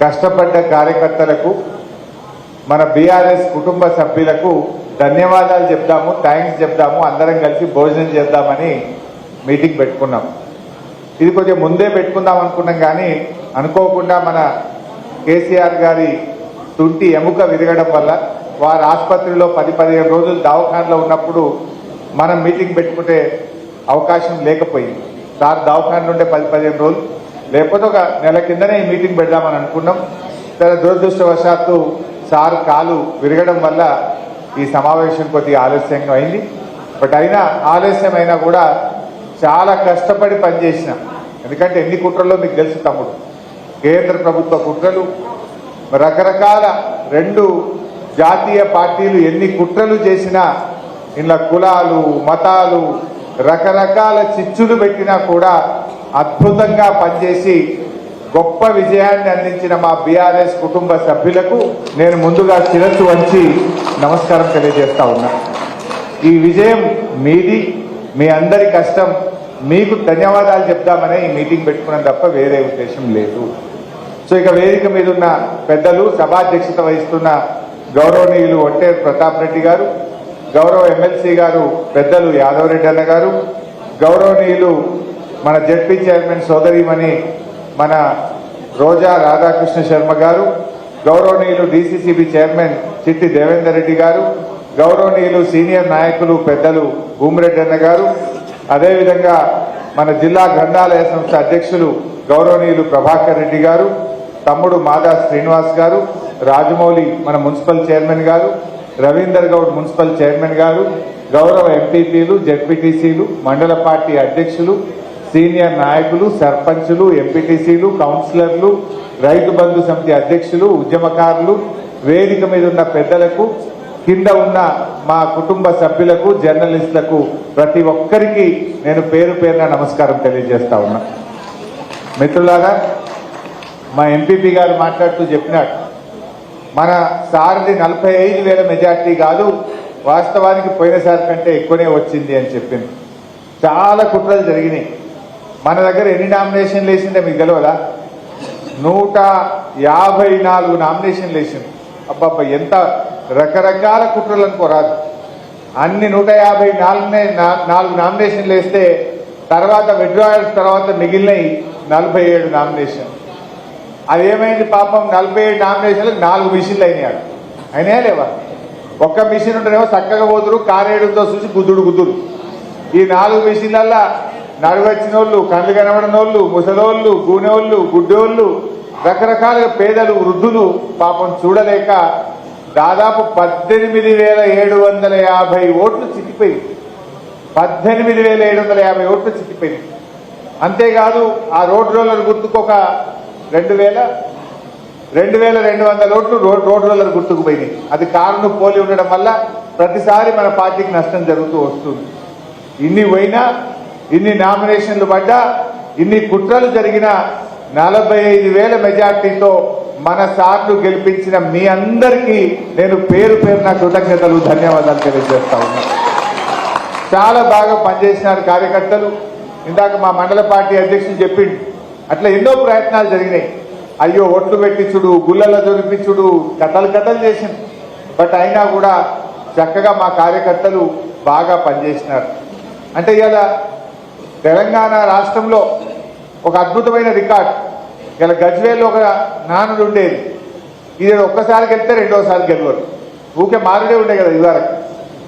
కష్టపడ్డ కార్యకర్తలకు మన బీఆర్ఎస్ కుటుంబ సభ్యులకు ధన్యవాదాలు చెప్దాము థ్యాంక్స్ చెప్దాము అందరం కలిసి భోజనం చేద్దామని మీటింగ్ పెట్టుకున్నాం. ఇది కొంచెం ముందే పెట్టుకుందాం అనుకున్నాం కానీ అనుకోకుండా మన కేసీఆర్ గారి తుంటి ఎముక విరగడం వల్ల వారు ఆసుపత్రిలో పది పదిహేను రోజులు దవాఖానలో ఉన్నప్పుడు మనం మీటింగ్ పెట్టుకుంటే అవకాశం లేకపోయింది. సార్ దవాఖాన నుండే పది పదిహేను రోజులు లేకపోతే ఒక నెల కిందనే ఈ మీటింగ్ పెడదామని అనుకున్నాం. సరే దురదృష్టవశాత్తు సార్ కాలు విరగడం వల్ల ఈ సమావేశం కొద్దిగా ఆలస్యంగా అయింది. బట్ అయినా ఆలస్యం అయినా కూడా చాలా కష్టపడి పనిచేసిన. ఎందుకంటే ఎన్ని కుట్రలో మీకు తెలుసు తమ్ముడు. కేంద్ర ప్రభుత్వ కుట్రలు రకరకాల రెండు జాతీయ పార్టీలు ఎన్ని కుట్రలు చేసినా ఇలా కులాలు మతాలు రకరకాల చిచ్చులు పెట్టినా కూడా అద్భుతంగా పనిచేసి గొప్ప విజయాన్ని అందించిన మా బీఆర్ఎస్ కుటుంబ సభ్యులకు నేను ముందుగా శిరస్సు వంచి నమస్కారం తెలియజేస్తా ఉన్నా. ఈ విజయం మీది మీ అందరి కష్టం. మీకు ధన్యవాదాలు చెప్దామనే ఈ మీటింగ్ పెట్టుకున్నాం తప్ప వేరే ఉద్దేశం లేదు. సో ఇక వేదిక మీద ఉన్న పెద్దలు సభాధ్యక్షత వహిస్తున్న గౌరవనీయులు ఒట్టేరు ప్రతాప్ రెడ్డి గారు గౌరవ ఎమ్మెల్సీ గారు పెద్దలు యాదవ్ రెడ్డి అన్న గారు గౌరవనీయులు మన జడ్పీ చైర్మన్ సోదరిమణి మన రోజా రాధాకృష్ణ శర్మ గారు గౌరవనీయులు డిసిసిబి చైర్మన్ చిట్టి దేవేందర్ రెడ్డి గారు గౌరవనీయులు సీనియర్ నాయకులు పెద్దలు భూమిరెడ్డి అన్న గారు అదేవిధంగా మన జిల్లా గ్రంథాలయ సంస్థ అధ్యక్షులు గౌరవనీయులు ప్రభాకర్ రెడ్డి గారు తమ్ముడు మాదా శ్రీనివాస్ గారు రాజమౌళి మన మున్సిపల్ చైర్మన్ గారు రవీందర్ గౌడ్ మున్సిపల్ చైర్మన్ గారు గౌరవ ఎంపీపీలు జడ్పీటీసీలు మండల పార్టీ అధ్యక్షులు సీనియర్ నాయకులు సర్పంచులు ఎంపీటీసీలు కౌన్సిలర్లు రైతు బంధు సమితి అధ్యక్షులు ఉద్యమకారులు వేదిక మీద ఉన్న పెద్దలకు కింద ఉన్న మా కుటుంబ సభ్యులకు జర్నలిస్టులకు ప్రతి ఒక్కరికి నేను పేరు పేరున నమస్కారం తెలియజేస్తా ఉన్నా. మిత్రులారా మా ఎంపీపీ గారు మాట్లాడుతూ చెప్పినాడు మన సార్ది నలభై ఐదు వేల మెజార్టీ కాదు వాస్తవానికి పోయినసారి కంటే ఎక్కువనే వచ్చింది అని చెప్పింది. చాలా కుట్రలు జరిగినాయి. మన దగ్గర ఎన్ని నామినేషన్లు వేసిందే మీకు తెలియదా నూట యాభై నాలుగు నామినేషన్లు వేసింది అబ్బాబ్బా ఎంత రకరకాల కుట్రలు అనుకోరాదు అన్ని నూట యాభై నాలుగునే నా- నాలుగు నామినేషన్లు వేస్తే తర్వాత విడ్రాయల్స్ తర్వాత మిగిలినవి నలభై ఏడు నామినేషన్ అది ఏమైంది పాపం? నలభై ఏడు నామినేషన్లకు నాలుగు మిషన్లు అయినాయి అయినా లేవా? ఒక్క మిషన్ ఉంటేనేమో చక్కగా పోతురు కారేడుతో చూసి గుద్దుడు గుద్దుడు. ఈ నాలుగు మిషన్లల్లో నడువచ్చిన వాళ్ళు కళ్ళు కనబడిన వాళ్ళు ముసలోళ్ళు గూనెోళ్ళు గుడ్డోళ్ళు రకరకాలుగా పేదలు వృద్ధులు పాపం చూడలేక దాదాపు పద్దెనిమిది వేల ఏడు వందల యాభై ఓట్లు చిక్కిపోయింది పద్దెనిమిది వేల ఏడు వందల యాభై ఓట్లు చిక్కిపోయింది అంతేకాదు ఆ రోడ్ రోలర్ గుర్తుకు ఒక రెండు వేల రెండు వేల రెండు వందల ఓట్లు రోడ్ రోడ్ రోలర్ గుర్తుకు పోయినాయి. అది కారును పోలి ఉండడం వల్ల ప్రతిసారి మన పార్టీకి నష్టం జరుగుతూ వస్తుంది. ఇన్ని పోయినా ఇన్ని నామినేషన్లు పడ్డా ఇన్ని కుట్రలు జరిగిన నలభై ఐదు వేల మెజార్టీతో మన సార్లు గెలిపించిన మీ అందరికీ నేను పేరు పేరున కృతజ్ఞతలు ధన్యవాదాలు తెలియజేస్తా ఉన్నాను చాలా బాగా పనిచేసినారు కార్యకర్తలు. ఇందాక మా మండల పార్టీ అధ్యక్షుడు చెప్పిండు అట్లా ఎన్నో ప్రయత్నాలు జరిగినాయి. అయ్యో ఒట్లు పెట్టించుడు గుళ్ళలో దొరిపించుడు కథలు కథలు చేసింది బట్ అయినా కూడా చక్కగా మా కార్యకర్తలు బాగా పనిచేసినారు. అంటే ఇలా తెలంగాణ రాష్ట్రంలో ఒక అద్భుతమైన రికార్డ్. ఇలా గజ్వేల్లో ఒక నానుడు ఉండేది. ఇది ఒక్కసారి గెలిస్తే రెండోసారి గెలవరు ఊకే మారుడే ఉండే కదా ఇదివరకు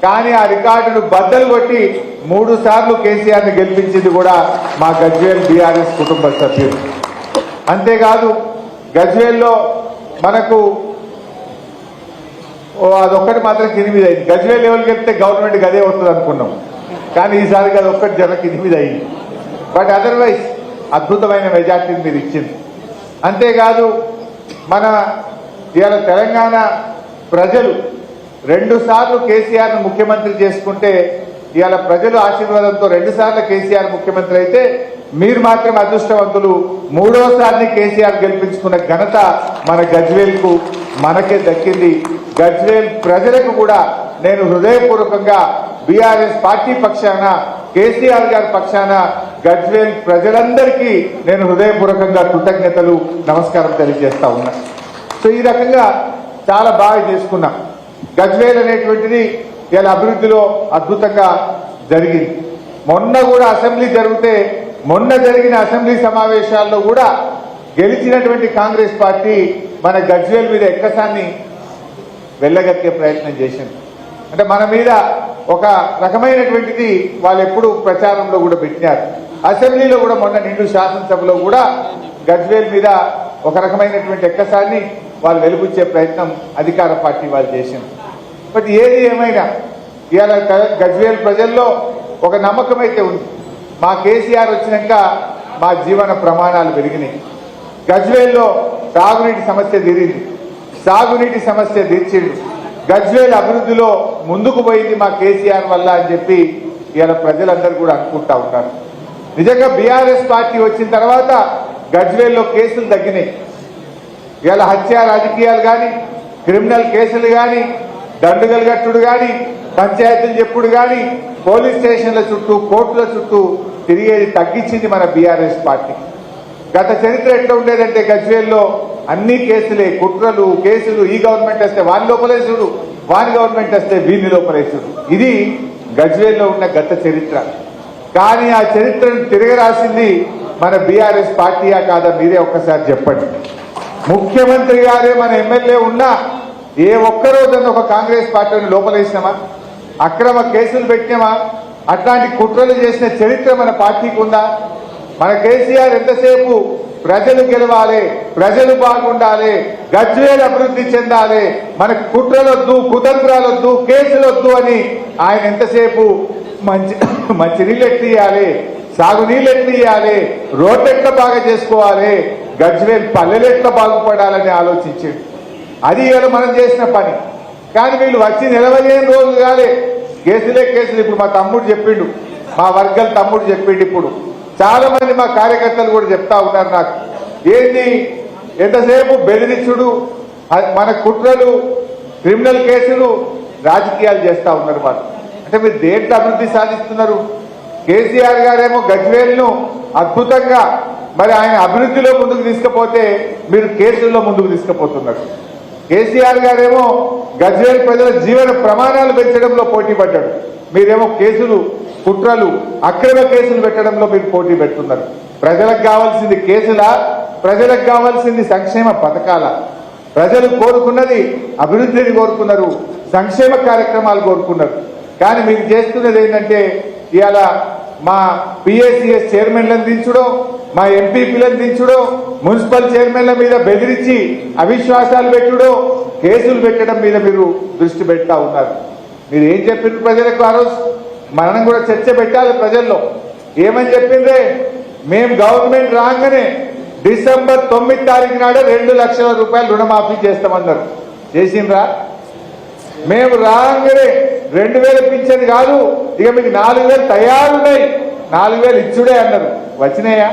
కానీ ఆ రికార్డును బద్దలు కొట్టి మూడు సార్లు కేసీఆర్ని గెలిపించింది కూడా మా గజ్వేల్ బీఆర్ఎస్ కుటుంబ సభ్యులు. అంతేకాదు గజ్వేల్లో మనకు అదొక్కటి మాత్రం కింది అయింది గజ్వేల్ లెవెల్కి వెళ్తే గవర్నమెంట్ గదే వస్తుంది అనుకున్నాం కానీ ఈసారి కాదు ఒక్కటి జనకి ఎనిమిది అయింది. బట్ అదర్వైజ్ అద్భుతమైన మెజార్టీని మీరు ఇచ్చింది. అంతేకాదు మన ఇవాళ తెలంగాణ ప్రజలు రెండు సార్లు కేసీఆర్ను ముఖ్యమంత్రి చేసుకుంటే ఇవాళ ప్రజలు ఆశీర్వాదంతో రెండు సార్లు కేసీఆర్ ముఖ్యమంత్రి అయితే మీరు మాత్రం అదృష్టవంతులు. మూడోసారిని కేసీఆర్ గెలిపించుకున్న ఘనత మన గజ్వేల్కు మనకే దక్కింది. గజ్వేల్ ప్రజలకు కూడా నేను హృదయపూర్వకంగా బీఆర్ఎస్ పార్టీ పక్షాన కేసీఆర్ గారి పక్షాన గజ్వేల్ ప్రజలందరికీ నేను హృదయపూర్వకంగా కృతజ్ఞతలు నమస్కారం తెలియజేస్తా ఉన్నా. సో ఈ రకంగా చాలా బాగా చేసుకున్నాం. గజ్వేల్ అనేటువంటిది ఇలా అభివృద్ధిలో అద్భుతంగా జరిగింది. మొన్న కూడా అసెంబ్లీ జరిగితే మొన్న జరిగిన అసెంబ్లీ సమావేశాల్లో కూడా గెలిచినటువంటి కాంగ్రెస్ పార్టీ మన గజ్వేల్ మీద ఎక్కసాన్ని వెళ్ళగక్కే ప్రయత్నం చేసింది. అంటే మన మీద ఒక రకమైనటువంటిది వాళ్ళు ఎప్పుడు ప్రచారంలో కూడా పెట్టినారు. అసెంబ్లీలో కూడా మొన్న నిండు శాసనసభలో కూడా గజ్వేల్ మీద ఒక రకమైనటువంటి ఎక్కసాన్ని వాళ్ళు వెలుగుచ్చే ప్రయత్నం అధికార పార్టీ వాళ్ళు చేసింది. బట్ ఏది ఏమైనా ఇవాళ గజ్వేల్ ప్రజల్లో ఒక నమ్మకం అయితే ఉంది. మా కేసీఆర్ వచ్చినాక మా జీవన ప్రమాణాలు పెరిగినాయి. గజ్వేల్లో తాగునీటి సమస్య తీరింది. సాగునీటి సమస్య తీర్చిండు గజ్వేల్ అభివృద్ధిలో ముందుకు పోయింది మా కేసీఆర్ వల్ల అని చెప్పి ఇవాళ ప్రజలందరూ కూడా అనుకుంటా ఉన్నారు. నిజంగా బీఆర్ఎస్ పార్టీ వచ్చిన తర్వాత గజ్వేల్లో కేసులు తగ్గినాయి. ఇవాళ హత్య రాజకీయాలు కానీ క్రిమినల్ కేసులు కానీ దండుగలు కట్టుడు కానీ పంచాయతీలు చెప్పుడు కానీ పోలీస్ స్టేషన్ల చుట్టూ కోర్టుల చుట్టూ తిరిగేది తగ్గించింది మన బీఆర్ఎస్ పార్టీ. గత చరిత్ర ఎట్లా ఉండేదంటే గజ్వేల్లో అన్ని కేసులే కుట్రలు కేసులు ఈ గవర్నమెంట్ వస్తే వాని లోపలేసుడు వాని గవర్నమెంట్ వస్తే వీని లోపలేసుడు ఇది గజ్వేల్లో ఉన్న గత చరిత్ర. కానీ ఆ చరిత్రను తిరగరాసింది మన బీఆర్ఎస్ పార్టీయా కాదా మీరే ఒక్కసారి చెప్పండి. ముఖ్యమంత్రి గారే మన ఎమ్మెల్యే ఉన్నా ఏ ఒక్కరోజన్న ఒక కాంగ్రెస్ పార్టీని లోపలేసినామా? అక్రమ కేసులు పెట్టినామా? అట్లాంటి కుట్రలు చేసిన చరిత్ర మన పార్టీకి ఉందా? మన కేసీఆర్ ఎంతసేపు ప్రజలు గెలవాలి ప్రజలు బాగుండాలి గజ్వేల్ అభివృద్ధి చెందాలి మన కుట్రలొద్దు కుతంత్రాలొద్దు కేసులొద్దు అని ఆయన ఎంతసేపు మంచి మంచి నీళ్ళు ఎట్లియాలి సాగునీళ్ళు ఎట్లియాలి రోడ్లు ఎట్లా బాగా చేసుకోవాలి గజ్వేల్ పల్లెలు ఎట్లా బాగుపడాలని ఆలోచించాడు. అది ఇలా మనం చేసిన పని. కానీ వీళ్ళు వచ్చి నిలవలేని రోజులు కాలే. కేసులే కేసులు. ఇప్పుడు మా తమ్ముడు చెప్పిండు మా వర్గం తమ్ముడు చెప్పిండు ఇప్పుడు. చాలా మంది మా కార్యకర్తలు కూడా చెప్తా ఉన్నారు నాకు. ఏంది? ఎంతసేపు బెదిరించుడు? మన కుట్రలు క్రిమినల్ కేసులు రాజకీయాలు చేస్తా ఉన్నారు వాళ్ళు. అంటే మీరు దేంట్లో అభివృద్ధి సాధిస్తున్నారు? కేసీఆర్ గారేమో గజ్వేల్ను అద్భుతంగా మరి ఆయన అభివృద్ధిలో ముందుకు తీసుకపోతే మీరు కేసుల్లో ముందుకు తీసుకుపోతున్నారు. కేసీఆర్ గారేమో గజ్వేల్ ప్రజల జీవన ప్రమాణాలు పెంచడంలో పోటీ పడ్డాడు. మీరేమో కేసులు కుట్రలు అక్రమ కేసులు పెట్టడంలో మీరు పోటీ పెడుతున్నారు. ప్రజలకు కావాల్సింది కేసుల? ప్రజలకు కావాల్సింది సంక్షేమ పథకాల? ప్రజలు కోరుకున్నది అభివృద్ధిని కోరుకున్నారు సంక్షేమ కార్యక్రమాలు కోరుకున్నారు. కానీ మీరు చేస్తున్నది ఏంటంటే ఇవాళ మా పిఎస్సిఎస్ చైర్మన్లను దించుడో మా ఎంపీపీలను దించుడో మున్సిపల్ చైర్మన్ల మీద బెదిరించి అవిశ్వాసాలు పెట్టుడో కేసులు పెట్టడం మీద మీరు దృష్టి పెడతా ఉన్నారు. మీరు ఏం చెప్పిండ్రు ప్రజలకు ఆ రోజు? మనం కూడా చర్చ పెట్టాలి ప్రజల్లో. ఏమని చెప్పిండ్రే? మేము గవర్నమెంట్ రాగానే డిసెంబర్ తొమ్మిది తారీఖు నాడు రెండు లక్షల రూపాయలు రుణమాఫీ చేస్తామన్నారు. చేసిండ్రా? మేము రాగానే రెండు వేలు పింఛన్ కాదు. ఇక మీకు నాలుగు వేలు తయారున్నాయి. నాలుగు వేలు ఇచ్చుడే అన్నారు. వచ్చినాయా?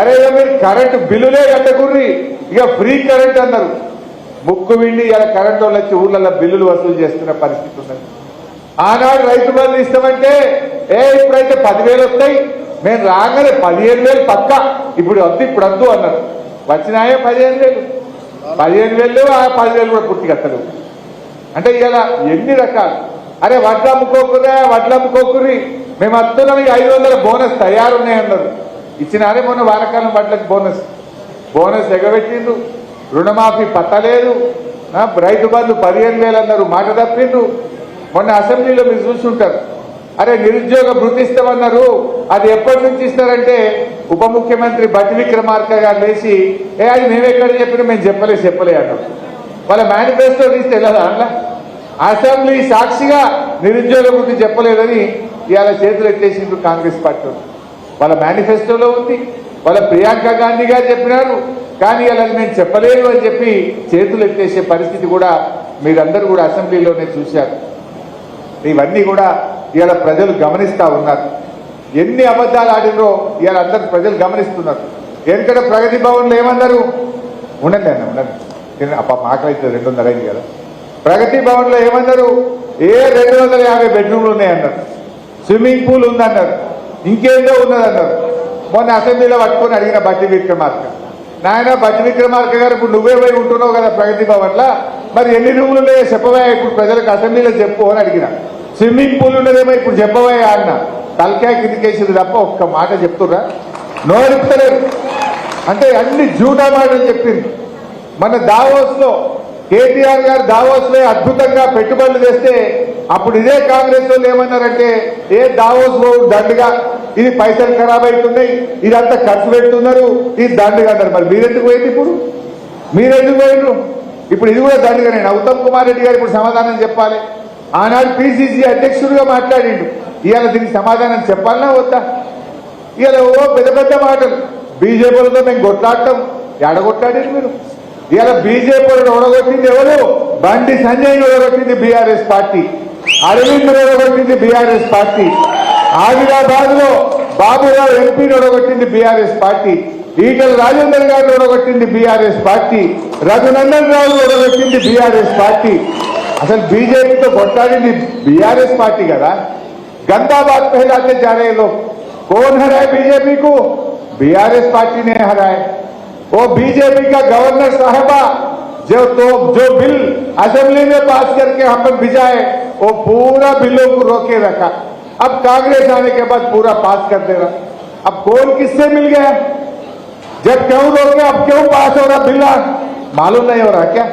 అరే ఇక మీరు కరెంటు బిల్లులే కట్టకుర్రి. ఇక ఫ్రీ కరెంట్ అన్నారు. ముక్కు విండి ఇలా కరెంట్ వాళ్ళు వచ్చి ఊర్లలో బిల్లులు వసూలు చేస్తున్న పరిస్థితి ఉన్నది. ఆనాడు రైతు బంధు ఇస్తామంటే ఏ ఇప్పుడైతే పదివేలు వస్తాయి. మేము రాగానే పదిహేను వేలు పక్క. ఇప్పుడు వద్దు ఇప్పుడు వద్దు అన్నారు. వచ్చినాయే పదిహేను వేలు? పదిహేను వేలు ఆ పదివేలు కూడా పూర్తి కట్టలేవు అంటే ఇలా ఎన్ని రకాలు? అరే వడ్లు అమ్ముకోకురే వడ్లు అమ్ముకోకురి మేము వస్తున్నాం ఇక ఐదు వందల బోనస్ తయారున్నాయి అన్నారు ఇచ్చినారే మొన్న వానకాలం వడ్లకు బోనస్. బోనస్ ఎగబెట్టిండు రుణమాఫీ పట్టలేదు. రైతు బంధు పదిహేను వేలు అన్నారు మాట తప్పిండు మొన్న అసెంబ్లీలో మీరు చూసుంటారు. అరే నిరుద్యోగ భృతిస్తామన్నారు అది ఎప్పటి నుంచి ఇస్తారంటే ఉప ముఖ్యమంత్రి బట్టి విక్రమార్క గారు లేచి ఏ అది మేమెక్కడ చెప్పినా మేము చెప్పలే చెప్పలే అన్నారు. వాళ్ళ మేనిఫెస్టో తీస్తే వెళ్ళదా అందులో అసెంబ్లీ సాక్షిగా నిరుద్యోగ వృద్ధి చెప్పలేదని ఇవాళ చేతులు ఎత్తేసిండ్రు కాంగ్రెస్ పార్టీ వాళ్ళ. మేనిఫెస్టోలో ఉంది. వాళ్ళ ప్రియాంక గాంధీ గారు చెప్పినారు. కానీ ఇలా మేము చెప్పలేదు అని చెప్పి చేతులు ఎత్తేసే పరిస్థితి కూడా మీరందరూ కూడా అసెంబ్లీలోనే చూశారు. ఇవన్నీ కూడా ఇవాళ ప్రజలు గమనిస్తూ ఉన్నారు. ఎన్ని అబద్ధాలు ఆడినో ఇవాళ అందరు ప్రజలు గమనిస్తున్నారు. ఎందుకంటే ప్రగతి భవన్లు ఏమన్నారు ఉండండి అన్న ఉండండి. అప్ప ఆకలి రెండున్నర అయింది కదా. ప్రగతి భవన్లో ఏమన్నారు? ఏ రెండు వందల యాభై బెడ్రూమ్లు ఉన్నాయన్నారు. స్విమ్మింగ్ పూల్ ఉందన్నారు. ఇంకేందో ఉన్నదన్నారు. మొన్న అసెంబ్లీలో పట్టుకొని అడిగిన బట్టి విక్రమార్క. నాయన బట్టి విక్రమార్క గారు ఇప్పుడు నువ్వే పోయి ఉంటున్నావు కదా ప్రగతి భవన్లో. మరి ఎన్ని రూములు ఉన్నాయో చెప్పవా ఇప్పుడు ప్రజలకు అసెంబ్లీలో చెప్పు అని అడిగిన. స్విమ్మింగ్ పూల్ ఉన్నదేమో ఇప్పుడు చెప్పవా అన్న. తలకాయ కిందికేసింది తప్ప ఒక్క మాట చెప్తుర్రా? నోరిపుతలేరు అంటే అన్ని జూటా మాటలు చెప్పింది. మన దావోస్లో కేటీఆర్ గారు దావోస్లో అద్భుతంగా పెట్టుబడులు తెస్తే అప్పుడు ఇదే కాంగ్రెస్ వాళ్ళు ఏమన్నారంటే ఏ దావోస్ పోవు దండుగా ఇది పైసలు ఖరాబ్ అవుతున్నాయి ఇదంతా ఖర్చు పెడుతున్నారు ఇది దండగా అన్నారు. మరి మీరెందుకు పోయింది ఇప్పుడు? మీరెందుకు పోయిండ్రు? ఇప్పుడు ఇది కూడా దండగా నేను ఉత్తమ్ కుమార్ రెడ్డి గారు ఇప్పుడు సమాధానం చెప్పాలి. ఆనాడు పిసిసి అధ్యక్షుడిగా మాట్లాడిండు. ఇవాళ దీనికి సమాధానం చెప్పాలన్నా వద్దా? ఇవాళ ఓ పెద్ద పెద్ద మాటలు. బీజేపీలతో మేము కొట్లాడటం ఎడగొట్లాడారు మీరు? ఇలా బీజేపీలను ఓడగొట్టింది ఎవరు Bandi Sanjay ఓడగొట్టింది BRS party Arvind ఓడగొట్టింది BRS party Adilabad లో బాబురావు ఎంపీని ఓడగొట్టింది బీఆర్ఎస్ పార్టీ ఈటల రాజేందర్ గారిని ఓడగొట్టింది BRS party Raghunandan Rao ఓడగొట్టింది BRS party అసలు బీజేపీతో కొట్లాడింది బీఆర్ఎస్ పార్టీ కదా गंदा बात फैलाते जा रहे लोग कौन हराए बीजेपी को बीआरएस पार्टी ने हराए वो बीजेपी का गवर्नर साहबा, जो तो जो बिल असेंबली में पास करके हम पर भिजाए, वो पूरा बिलों को रोके रखा। अब कांग्रेस आने के बाद पूरा पास कर दे रहा। अब कौन किससे मिल गया? जब क्यों रोके, अब क्यों पास हो रहा बिल? मालूम नहीं हो रहा क्या?